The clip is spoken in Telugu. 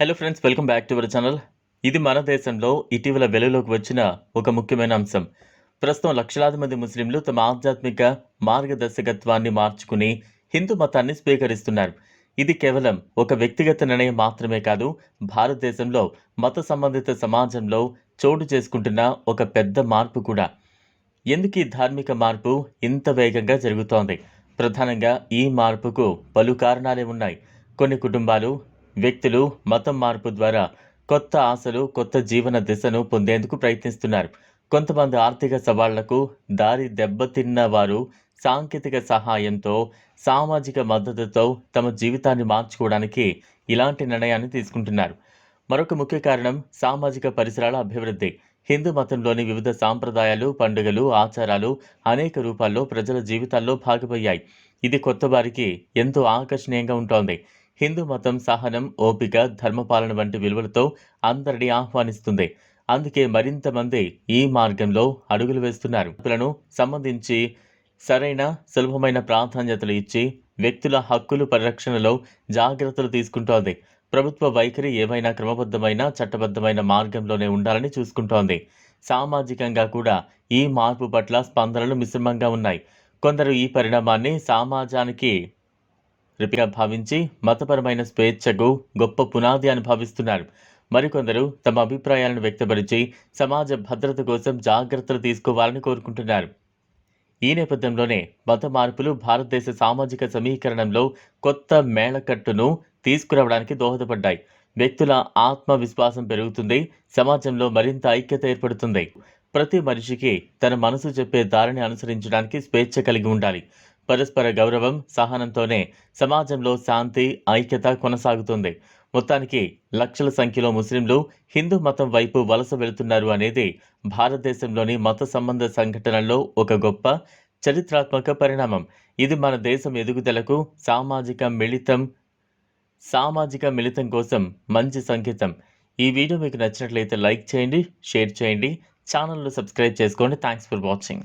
Hello friends welcome back to our channel ఇది మన దేశంలో ఇటీవల వెలుగులోకి వచ్చిన ఒక ముఖ్యమైన అంశం. ప్రస్తుతం లక్షలాది మంది ముస్లింలు తమ ఆధ్యాత్మిక మార్గదర్శకత్వాన్ని మార్చుకుని హిందూ మతాన్ని స్వీకరిస్తున్నారు. ఇది కేవలం ఒక వ్యక్తిగత నిర్ణయం మాత్రమే కాదు భారతదేశంలో మత సంబంధిత సమాజంలో చోటు చేసుకుంటున్న ఒక పెద్ద మార్పు కూడా. ఎందుకు ఈ ధార్మిక మార్పు ఇంత వేగంగా జరుగుతోంది? ప్రధానంగా ఈ మార్పుకు పలు కారణాలే ఉన్నాయి. కొన్ని కుటుంబాలు వ్యక్తులు మతం మార్పు ద్వారా కొత్త ఆశలు కొత్త జీవన దిశను పొందేందుకు ప్రయత్నిస్తున్నారు. కొంతమంది ఆర్థిక సవాళ్ళకు దారి దెబ్బతిన్న వారు సాంకేతిక సహాయంతో సామాజిక మద్దతుతో తమ జీవితాన్ని మార్చుకోవడానికి ఇలాంటి నిర్ణయాన్ని తీసుకుంటున్నారు. మరొక ముఖ్య కారణం సామాజిక పరిసరాల అభివృద్ధి. హిందూ మతంలోని వివిధ సాంప్రదాయాలు పండుగలు ఆచారాలు అనేక రూపాల్లో ప్రజల జీవితాల్లో భాగమయ్యాయి. ఇది కొత్త వారికి ఎంతో ఆకర్షణీయంగా ఉంటోంది. హిందూ మతం సహనం ఓపిక ధర్మపాలన వంటి విలువలతో అందరినీ ఆహ్వానిస్తుంది. అందుకే మరింత మంది ఈ మార్గంలో అడుగులు వేస్తున్నారు. పిల్లలను సంబంధించి సరైన సులభమైన ప్రాధాన్యతలు ఇచ్చి వ్యక్తుల హక్కులు పరిరక్షణలో జాగ్రత్తలు తీసుకుంటోంది. ప్రభుత్వ వైఖరి ఏమైనా క్రమబద్ధమైన చట్టబద్ధమైన మార్గంలోనే ఉండాలని చూసుకుంటోంది. సామాజికంగా కూడా ఈ మార్పు పట్ల స్పందనలు మిశ్రమంగా ఉన్నాయి. కొందరు ఈ పరిణామాన్ని సమాజానికి రిపిగా భావించి మతపరమైన స్వేచ్ఛకు గొప్ప పునాది అని భావిస్తున్నారు. మరికొందరు తమ అభిప్రాయాలను వ్యక్తపరిచి సమాజ భద్రత కోసం జాగ్రత్తలు తీసుకోవాలని కోరుకుంటున్నారు. ఈ నేపథ్యంలోనే మత మార్పులు భారతదేశ సామాజిక సమీకరణంలో కొత్త మేళకట్టును తీసుకురావడానికి దోహదపడ్డాయి. వ్యక్తుల ఆత్మవిశ్వాసం పెరుగుతుంది సమాజంలో మరింత ఐక్యత ఏర్పడుతుంది. ప్రతి మనిషికి తన మనసు చెప్పే దారిని అనుసరించడానికి స్వేచ్ఛ కలిగి ఉండాలి. పరస్పర గౌరవం సహనంతోనే సమాజంలో శాంతి ఐక్యత కొనసాగుతుంది. మొత్తానికి లక్షల సంఖ్యలో ముస్లింలు హిందూ మతం వైపు వలస వెళుతున్నారు అనేది భారతదేశంలోని మత సంబంధ సంఘటనల్లో ఒక గొప్ప చరిత్రాత్మక పరిణామం. ఇది మన దేశం ఎదుగుదలకు సామాజిక మిళితం సామాజిక మిళితం కోసం మంచి సంకేతం. ఈ వీడియో మీకు నచ్చినట్లయితే లైక్ చేయండి షేర్ చేయండి ఛానల్ను సబ్స్క్రైబ్ చేసుకోండి. Thanks for watching